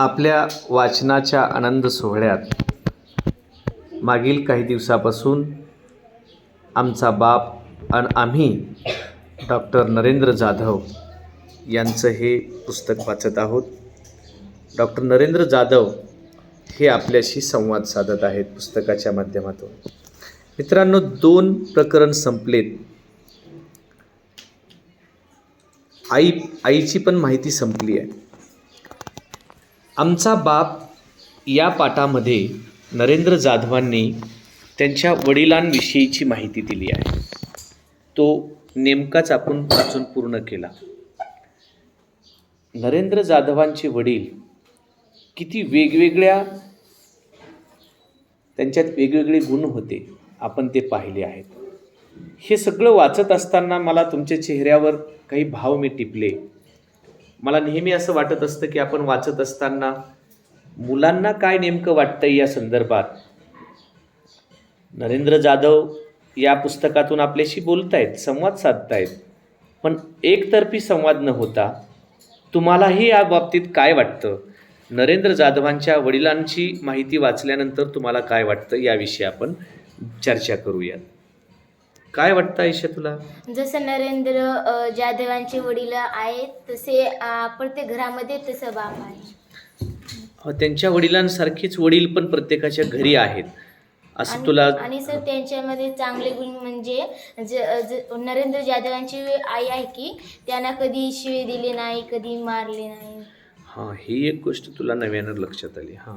आपल्या वाचनाच्या आनंद सोहळ्यात. मागील काही दिवसापासून आमचा बाप आणि आम्ही डॉक्टर नरेंद्र जाधव यांचं हे पुस्तक वाचत आहोत. डॉक्टर नरेंद्र जाधव हे आपल्याशी संवाद साधत आहेत पुस्तकाच्या माध्यमातून. मित्रांनो दोन प्रकरण संपलेत. आई आईची पण माहिती संपली आहे. आमचा बाप या पाठामध्ये नरेंद्र जाधवांनी त्यांच्या वडिलांविषयीची माहिती दिली आहे. तो नेमकाच आपण वाचून पूर्ण केला. नरेंद्र जाधवांचे वडील किती वेगवेगळ्या त्यांच्यात वेगवेगळे गुण होते आपण ते पाहिले आहेत. हे सगळं वाचत असताना मला तुमच्या चेहऱ्यावर काही भाव मी टिपले. मला नेहमी असं वाटत असतं की आपण वाचत असताना मुलांना काय नेमकं वाटतं या संदर्भात? नरेंद्र जाधव या पुस्तकातून आपल्याशी बोलतायत संवाद साधतायत पण एकतर्फी संवाद न होता तुम्हालाही या बाबतीत काय वाटतं? नरेंद्र जाधवांच्या वडिलांची माहिती वाचल्यानंतर तुम्हाला काय वाटतं? याविषयी आपण चर्चा करूयात. काय वाटतं आयुष्य तुला? जसं नरेंद्र अ, जाधवांचे वडील आहेत तसे अ, प्रत्येक घरामध्ये तसं बाप आहे. अ, त्यांच्या वडिलांसारखेच वडील पण प्रत्येकाच्या घरी आहेत. असं आणि- तुला आणि सर त्यांच्यामध्ये चांगले गुण म्हणजे ज, ज, नरेंद्र जाधवांची आई आहे की त्यांना कधी शिवे दिले नाही कधी मारले नाही. हां ही एक गोष्ट तुला नव्यानं लक्षात आली हां.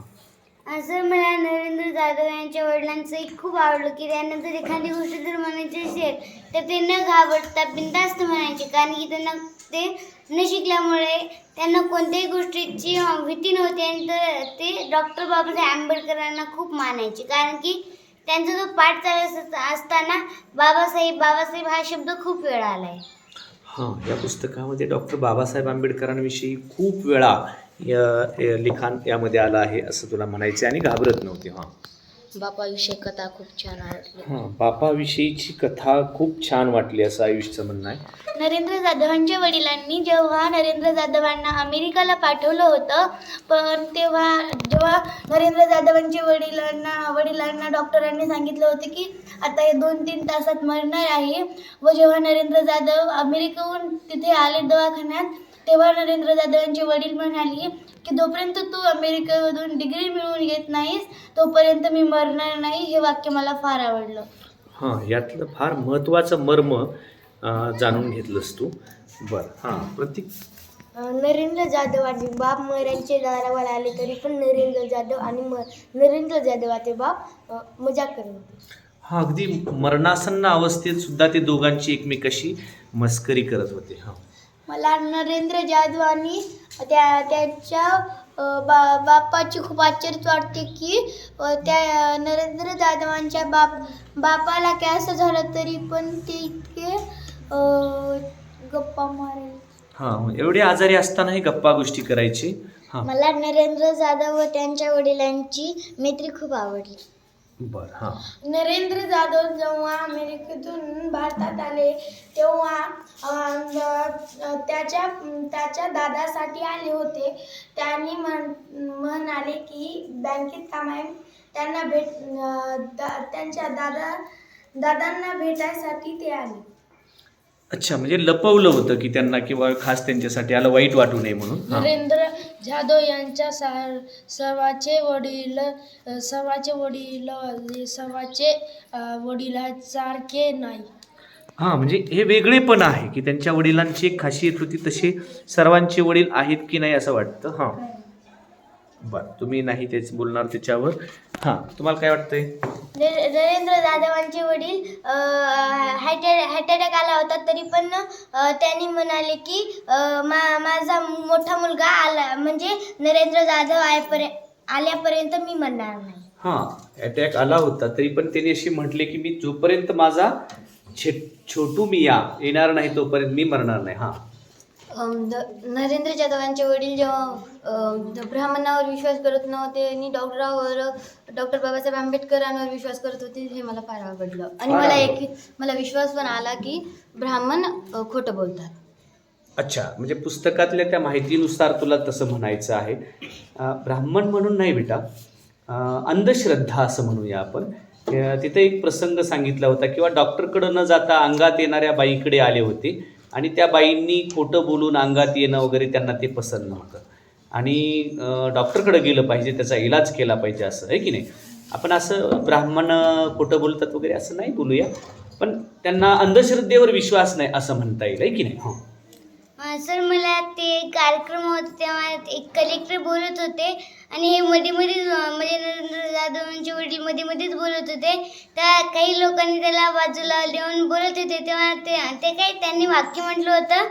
असं मला नरेंद्र जाधव यांच्या वडिलांचं खूप आवडलं की त्यांना जर एखादी गोष्ट जर म्हणायची असेल तर ते न घाबरता बिनधास्त म्हणायचे. कारण की त्यांना ते न शिकल्यामुळे त्यांना कोणत्याही गोष्टीची भीती नव्हती आणि तर ते डॉक्टर बाबासाहेब आंबेडकरांना खूप मानायचे. कारण की त्यांचा जो पाठ चालत असताना बाबासाहेब बाबासाहेब हा शब्द खूप वेळा आलाय. हां या पुस्तकामध्ये डॉक्टर बाबासाहेब आंबेडकरांविषयी खूप वेळा या लिखाण यामध्ये आलं आहे असं तुला म्हणायचं आणि घाबरत नव्हती हां. बापाविषयी कथा खूप छान आवडली हां बापाविषयीची कथा खूप छान वाटली असं आयुषचं म्हणणं आहे. नरेंद्र जाधवांच्या वडिलांनी जेव्हा नरेंद्र जाधवांना अमेरिकाला पाठवलं होतं पण तेव्हा जेव्हा नरेंद्र जाधवांच्या वडिलांना वडिलांना डॉक्टरांनी सांगितलं होतं की आता हे दोन तीन तासात मरणार आहे व जेव्हा नरेंद्र जाधव अमेरिकेहून तिथे आले दवाखान्यात तेव्हा नरेंद्र जाधवांचे वडील म्हणाले की जोपर्यंत तू अमेरिकेमधून डिग्री मिळवून येत नाहीस तोपर्यंत मी मरणार नाही हे वाक्य मला फार आवडलं. हां यातलं फार महत्त्वाचं मर्म जाणून घेतलंस तू. बरं हां प्रतीक. नरेंद्र जाधव आणि बाप मरांचे दारावर आले तरी पण नरेंद्र जाधव आणि म नरेंद्र जाधवाचे बाप अ, मजाक करत होते. हा अगदी मरणासन्न अवस्थेत सुद्धा ते दोघांची एकमेकाशी मस्करी करत होते हां. मला नरेंद्र जाधव आणि त्या त्यांच्या बा बापाची खूप आश्चर्य वाटते की त्या नरेंद्र जाधवांच्या बाप बापाला कॅन्सर झालं तरी पण ते इतके गप्पा मारायचे हां एवढे आजारी असतानाही गप्पा गोष्टी करायची. हां. मला नरेंद्र जाधव व त्यांच्या वडिलांची मैत्री खूप आवडली. बरं हां. नरेंद्र जाधव जेव्हा अमेरिकेतून भारतात आले तेव्हा अं, त्याच्या त्याच्या दादासाठी आले होते. त्यांनी म्हण म्हणाले की बँकेत काम आहे त्यांना भेट अं, दा- त्यांच्या दादा दादांना भेटायसाठी ते आले. अच्छा म्हणजे लपवलं होतं की त्यांना किंवा खास त्यांच्यासाठी आलं वाईट वाटू नये म्हणून हां. नरेंद्र जाधव यांच्या सा- सर्वाचे वडील अ, सर्वाचे वडील सर्वाचे अ, वडिलांसारखे नाही. हां म्हणजे हे वेगळे पण आहे की त्यांच्या वडिलांची एक खासियत होती तसे सर्वांचे वडील आहेत की नाही असं वाटतं? हां. बरं तुम्ही नाही तेच बोलणार त्याच्यावर. हां. तुम्हाला काय वाटतंय? नरे- नरेंद्र जाधवांचे वडील अटॅक आला होता तरी पण त्यांनी म्हणाले की मा माझा मोठा मुलगा आला म्हणजे नरेंद्र जाधव आल्यापर्यंत आल्यापर्यंत मी म्हणणार नाही. हां अटॅक आला होता तरी पण त्यांनी अशी म्हटले की मी जोपर्यंत माझा छे छोटू मिया येणार नाही तोपर्यंत मी मरणार नाही. हां. नरेंद्र जाधवांचे वडील जेव्हा ब्राह्मणावर विश्वास करत नव्हते आणि डॉक्टरावर डॉक्टर बाबासाहेब आंबेडकरांवर विश्वास करत होते हे मला फार आवडलं. आणि मला. एक मला विश्वास पण आला की ब्राह्मण खोटं बोलतात. अच्छा म्हणजे पुस्तकातल्या त्या माहितीनुसार तुला तसं म्हणायचं आहे. ब्राह्मण म्हणून नाही बेटा अंधश्रद्धा असं म्हणूया आपण. तिथे एक प्रसंग सांगितला होता किंवा डॉक्टरकडं न जाता अंगात येणाऱ्या बाईकडे आले होते. आणि त्या बाईंनी खोटं बोलून अंगात येणं वगैरे त्यांना ते पसंत नव्हतं. आणि डॉक्टरकडे गेलं पाहिजे त्याचा इलाज केला पाहिजे असं आहे की नाही? आपण असं ब्राह्मण खोटं बोलतात वगैरे असं नाही बोलूया पण त्यांना अंधश्रद्धेवर विश्वास नाही असं म्हणता येईल आहे की नाही? हां. सर मला ते कार्यक्रम होते तेव्हा एक कलेक्टर बोलत होते आणि हे मध्ये मध्ये म्हणजे नरेंद्र जाधव यांचे वडील मध्ये मध्येच बोलत होते. त्या काही लोकांनी त्याला बाजूला लिहून बोलत होते. तेव्हा ते ते काही त्यांनी वाक्य म्हटलं होतं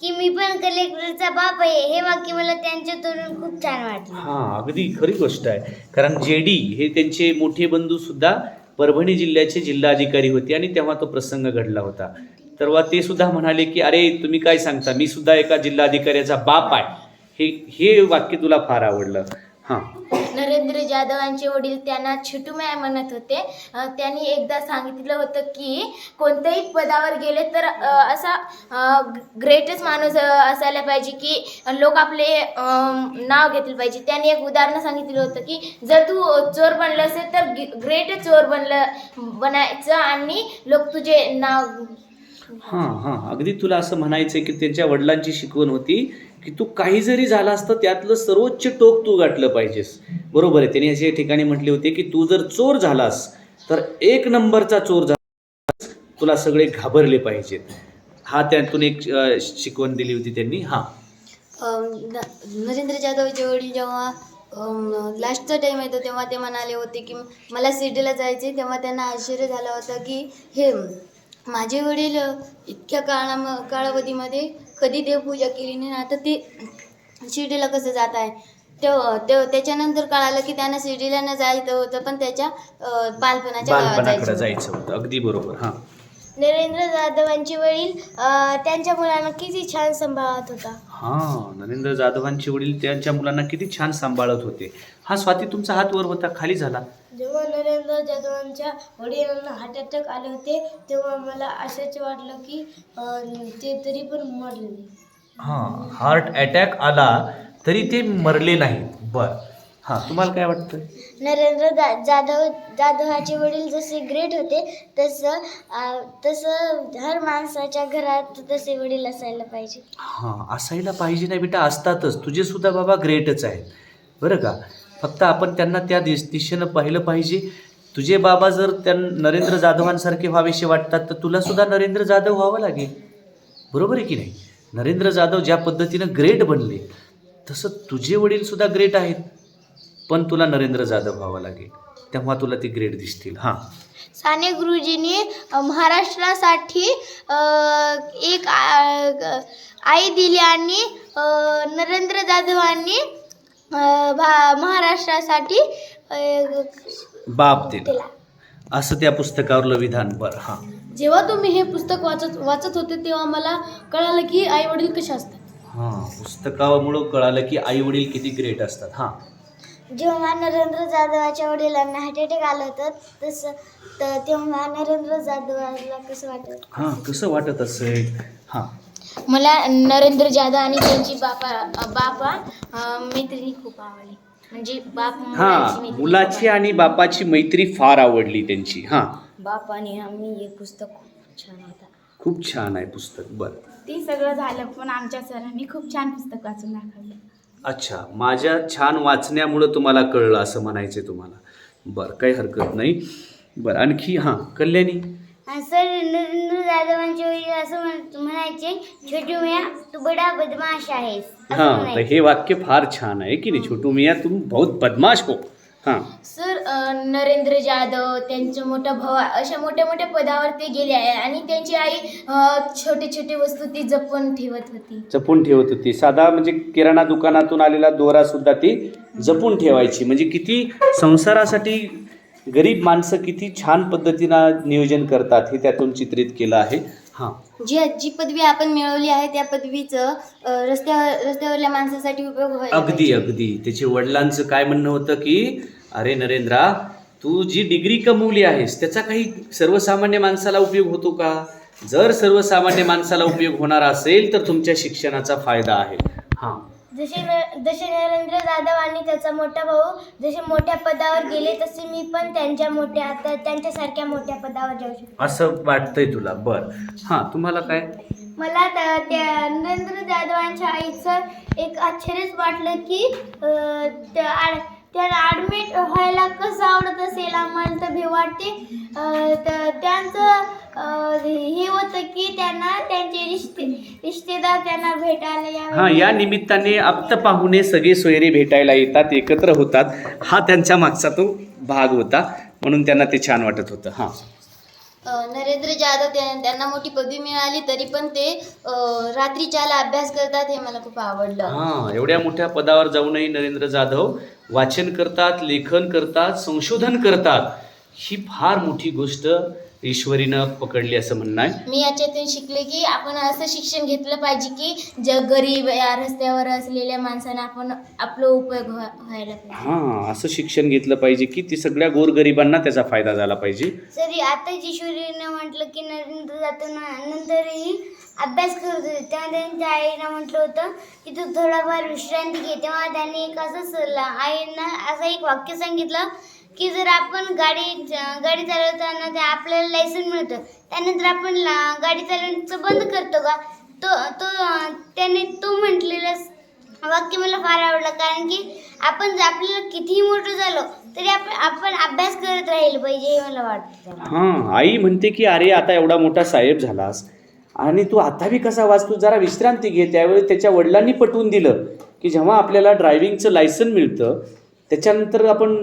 की मी पण कलेक्टरचा बाप आहे. हे वाक्य मला त्यांच्यातून खूप छान वाटलं. हां अगदी खरी गोष्ट आहे. कारण जे डी हे त्यांचे मोठे बंधू सुद्धा परभणी जिल्ह्याचे जिल्हाधिकारी होते आणि तेव्हा तो प्रसंग घडला होता. तेव्हा ते सुद्धा म्हणाले की अरे तुम्ही काय सांगता? मी सुद्धा एका जिल्हाधिकाऱ्याचा बाप आहे. हे हे वाक्य तुला फार आवडलं. हां. नरेंद्र जाधवांचे वडील त्यांना छोटूमाया म्हणत होते. त्यांनी एकदा सांगितलं होतं की कोणत्याही पदावर गेले तर असा ग्रेटच माणूस असायला पाहिजे की लोक आपले नाव घेतले पाहिजे. त्यांनी एक उदाहरण सांगितलं होतं की जर तू चोर बनलं असेल तर ग्रेट चोर बनलं बनायचं आणि लोक तुझे नाव हां हां. अगदी तुला असं म्हणायचं की त्यांच्या वडिलांची शिकवण होती की तू काही जरी झाला असतं त्यातलं सर्वोच्च टोक तू गाठलं पाहिजेस. बरोबर आहे. त्यांनी अशा ठिकाणी म्हटले होते की तू जर चोर झालास तर एक नंबरचा चोर झाला तुला सगळे घाबरले पाहिजेत. हा त्यातून एक शिकवण दिली होती त्यांनी. हां. नरेंद्र जाधवचे वडील जेव्हा लास्टचा टाईम येतो तेव्हा ते म्हणाले होते की मला सिटीला जायचे तेव्हा त्यांना आश्चर्य झालं होतं की हे माझे वडील इतक्या काळा कालावधीमध्ये कधी देवपूजा केली नाही आता ते शिर्डीला कसं जात आहे? तेव्हा तेव्हा त्याच्यानंतर कळालं की त्यांना शिर्डीला न जायचं होतं पण त्याच्या बालपणाच्या गावात बालपणाकडे. जायचं होतं. अगदी बरोबर. हां. नरेंद्र जाधवांचे वडील अं, त्यांच्या मुलांना किती छान सांभाळत होता. हां नरेंद्र जाधवांचे वडील त्यांच्या मुलांना किती छान सांभाळत होते. हा स्वाती तुमचा हात वर होता खाली झाला. जेव्हा नरेंद्र जाधवांच्या वडिलांना हार्ट अटॅक आले होते तेव्हा मला असंच वाटलं की अं, ते तरी पण मरले नाही. हां हार्ट अटॅक आला तरी ते मरले नाहीत. बर. हां तुम्हाला काय वाटतं नरेंद्र जा जाधव जाधवाचे वडील जसे ग्रेट होते तसं तसं हर माणसाच्या घरात तसे वडील असायला पाहिजे. हां असायला पाहिजे नाही बेटा असतातच. तुझे सुद्धा बाबा ग्रेटच आहेत. बरं का? फक्त आपण त्यांना त्या दिश दिशेनं पाहिलं पाहिजे. तुझे बाबा जर त्या नरेंद्र जाधवांसारखे व्हावेसे वाटतात तर तुला सुद्धा नरेंद्र जाधव व्हावं लागेल. बरोबर आहे की नाही? नरेंद्र जाधव ज्या पद्धतीनं ग्रेट बनले तसं तुझे वडील सुद्धा ग्रेट आहेत. पण तुला नरेंद्र जाधव व्हावं लागेल. तेव्हा तुला ते ग्रेट दिसतील. हां. साने गुरुजींनी महाराष्ट्रासाठी एक आई दिली आणि नरेंद्र जाधवांनी महाराष्ट्रासाठी बाप दिला. असं त्या पुस्तकावरलं विधान बरं. हां. जेव्हा तुम्ही हे पुस्तक वाचत वाचत होते तेव्हा मला कळालं की आई वडील कसे असतात. हां पुस्तकामुळं कळालं की आई वडील किती ग्रेट असतात. हां. जेव्हा नरेंद्र जाधवाच्या वडिलांना हार्ट अटॅक आलं होतं तसं तर तेव्हा नरेंद्र जाधवाला कसं वाटत हां कसं वाटत असेल? हां. मला नरेंद्र जाधव आणि त्यांची बापा बापा अं, मैत्रिणी खूप आवडली. म्हणजे बाप मुलाची हां मैत्रीण मुलाची आणि बापाची मैत्री फार आवडली त्यांची हां. बाप आणि आम्ही हे पुस्तक खूप छान होता. खूप छान आहे पुस्तक बरं. ते सगळं झालं पण आमच्या सरांनी खूप छान पुस्तक वाचून दाखवलं. अच्छा माझ्या छान वाचण्यामुळं तुम्हाला कळलं असं म्हणायचं तुम्हाला. बरं काही हरकत नाही. बरं आणखी हां कल्याणी. सर नरेंद्र जाधवांचे वडील असं म्हण- म्हणायचे छोटू मिया तू बडा बदमाश आहेस. असं हां तर म्हणायचे. हे वाक्य फार छान आहे की नाही? छोटू मिया तुम बहुत बदमाश हो. हां. सर अं, नरेंद्र जाधव त्यांचं मोठा भाऊ अशा मोठ्या मोठ्या पदावर ते गेले आहे आणि त्यांची आई अं, छोटे छोटे वस्तू ती जपून ठेवत होती. जपून ठेवत होती. साधा म्हणजे किराणा दुकानातून आलेला दोरा सुद्धा ती जपून ठेवायची. म्हणजे किती संसारासाठी गरीब माणसं किती छान पद्धतीनं नियोजन करतात हे त्यातून चित्रित केलं आहे. हां. जी जी पदवी आपण मिळवली आहे त्या पदवीचं रस्त्यावर रस्त्यावरल्या माणसासाठी उपयोग व्हायला अगदी पाहिजे. अगदी त्याच्या वडिलांचं काय म्हणणं होतं की अरे नरेंद्रा तू जी डिग्री कमवली आहेस त्याचा काही सर्वसामान्य माणसाला उपयोग होतो का? जर सर्वसामान्य माणसाला उपयोग होणार असेल तर तुमच्या शिक्षणाचा फायदा आहे. हां. जसे न जसे नरेंद्र जाधव आणि त्याचा मोठा भाऊ जसे मोठ्या पदावर गेले तसे मी पण त्यांच्या मोठ्या आता त्यांच्यासारख्या मोठ्या पदावर जाऊ शकतो. असं वाटतंय तुला? बरं. हां तुम्हाला काय? मला त्या त्या नरेंद्र जाधवांच्या आईचं एक आश्चर्यच वाटलं की त्या आड त्याला ॲडमिट व्हायला कसं आवडत असेल आम्हाला तर भी वाटते. तर त्यांचं हे होतं की त्यांना त्यांचे रिश्ते रिश्तेदार त्यांना भेटायला यावे. हां या निमित्ताने आप्त पाहुणे सगळे सोयरे भेटायला येतात एकत्र होतात. हा त्यांच्या मागचा तो भाग होता. म्हणून त्यांना ते छान वाटत होतं. हां. नरेंद्र जाधव त्यांना मोठी पदवी मिळाली तरी पण ते रात्रीच्याला अभ्यास करतात हे मला खूप आवडलं. हां एवढ्या मोठ्या पदावर जाऊनही नरेंद्र जाधव वाचन करतात लेखन करतात संशोधन करतात. ही फार मोठी गोष्ट ईश्वरीनं पकडली असं म्हणणं आहे. मी याच्यातून शिकले की आपण असं शिक्षण घेतलं पाहिजे की ज गरीब या रस्त्यावर असलेल्या माणसांना आपण आपलं उपयोग व्हा- व्हायला पाहिजे. हां असं शिक्षण घेतलं पाहिजे की ती सगळ्या गोरगरिबांना त्याचा फायदा झाला पाहिजे. सरी आता जिशोरीनं म्हटलं की नरेंद्र जातो नंतरही अभ्यास करत होते. तेव्हा त्यांच्या आईनं म्हटलं होतं की तू थोडाफार विश्रांती घे. तेव्हा त्यांनी एक असं सल्ला आईनं असं एक वाक्य सांगितलं की जर आपण गाडी गाडी चालवताना ते आपल्याला लायसन मिळतं त्यानंतर आपण ला- गाडी चालवण्याचं बंद करतो का तो तो त्याने तो म्हटलेलं वाक्य मला फार आवडलं. कारण की आपण जर आपल्याला कितीही मोठं झालो तरी आपण आपण अभ्यास करत राहिलं पाहिजे हे मला वाटतं. हां आई म्हणते की अरे आता एवढा मोठा साहेब झालास. आणि तू आता बी कसा वाचतो जरा विश्रांती घे. त्यावेळी त्याच्या वडिलांनी पटवून दिलं की जेव्हा आपल्याला ड्रायव्हिंगचं लायसन मिळतं त्याच्यानंतर आपण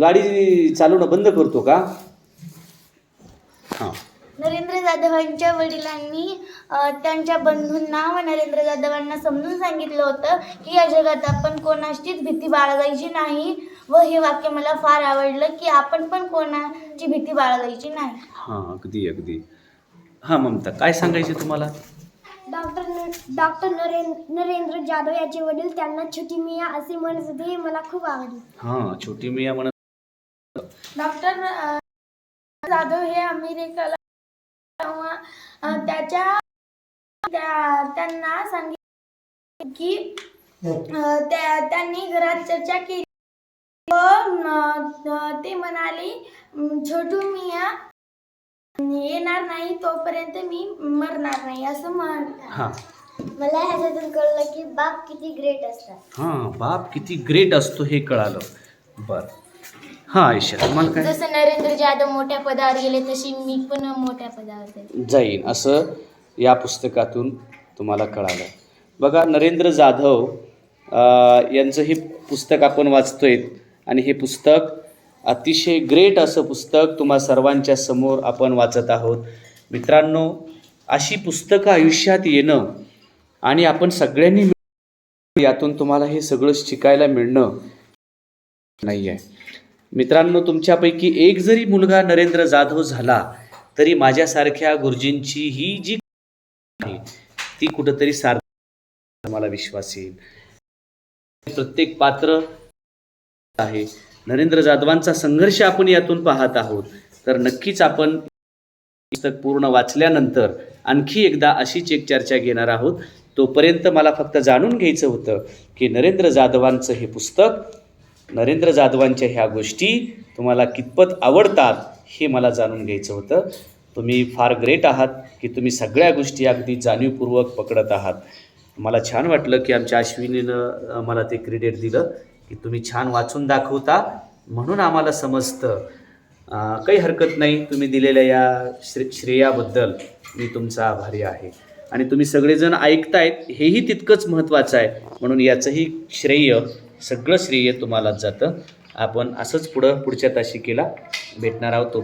गाडी चालवणं बंद करतो का? हां. नरेंद्र जाधवांच्या वडिलांनी त्यांच्या बंधूंना व नरेंद्र जाधवांना समजून सांगितलं होतं की या जगात आपण कोणाचीच भीती बाळगायची नाही व हे वाक्य मला फार आवडलं की आपण पण कोणाची भीती बाळगायची नाही. हां अगदी अगदी. हां ममता काय सांगायचे तुम्हाला? डॉक्टर डॉक्टर नरेंद्र नरेंद्र जाधव याचे वडील त्यांना छोटी मिया असे म्हणत होते हे मला खूप आवडले. हां छोटी मिया म्हणत डॉक्टर जाधव हे अमेरिकेला तेव्हा त्याच्या त्या- त्यांना सांगितले की त्यांनी घरात चर्चा केली. व ते म्हणाले "म, छोटू मिया येणार नाही तोपर्यंत मी मरणार नाही असं म्हण हां. मला ह्याच्यातून कळलं की बाप किती ग्रेट असतात. हां बाप किती ग्रेट असतो हे कळालं. बरं. हां आयशा तुम्हाला काय? जसं नरेंद्र जाधव मोठ्या पदावर गेले तशी मी पण मोठ्या पदावर जाईल जाईन. असं या पुस्तकातून तुम्हाला कळालं. बघा नरेंद्र जाधव अ, यांचं हे पुस्तक आपण वाचतोय आणि हे पुस्तक अतिशय ग्रेट असं पुस्तक तुम्हा सर्वांच्या समोर आपण वाचत आहोत. मित्रांनो अशी पुस्तकं आयुष्यात येणं आणि आपण सगळ्यांनी मिळून यातून तुम्हाला हे सगळं शिकायला मिळणं नाही आहे मित्रांनो तुमच्यापैकी एक जरी मुलगा नरेंद्र जाधव झाला तरी माझ्यासारख्या गुरुजींची ही जी आहे ती कुठंतरी सार्थ मला विश्वास येईल. प्रत्येक पात्र आहे. नरेंद्र जाधवांचा संघर्ष आपण यातून पाहत आहोत. तर नक्कीच आपण पुस्तक पूर्ण वाचल्यानंतर आणखी एकदा अशीच एक चर्चा घेणार आहोत. तोपर्यंत मला फक्त जाणून घ्यायचं होतं की नरेंद्र जाधवांचं हे पुस्तक नरेंद्र जाधवांच्या ह्या गोष्टी तुम्हाला कितपत आवडतात हे मला जाणून घ्यायचं होतं. तुम्ही फार ग्रेट आहात की तुम्ही सगळ्या गोष्टी अगदी जाणीवपूर्वक पकडत आहात. मला छान वाटलं की आमच्या अश्विनीनं मला ते क्रेडिट दिलं. की तुम्ही छान वाचून दाखवता म्हणून आम्हाला समजतं. काही हरकत नाही तुम्ही दिलेल्या या श्रे श्रेयाबद्दल मी तुमचा आभारी आहे. आणि तुम्ही सगळेजण ऐकतायत हेही तितकंच महत्त्वाचं आहे. म्हणून याचंही श्रेय सगळं श्रेय तुम्हालाच जातं. आपण असंच पुढं पुढच्या तासिकेला भेटणार आहोत.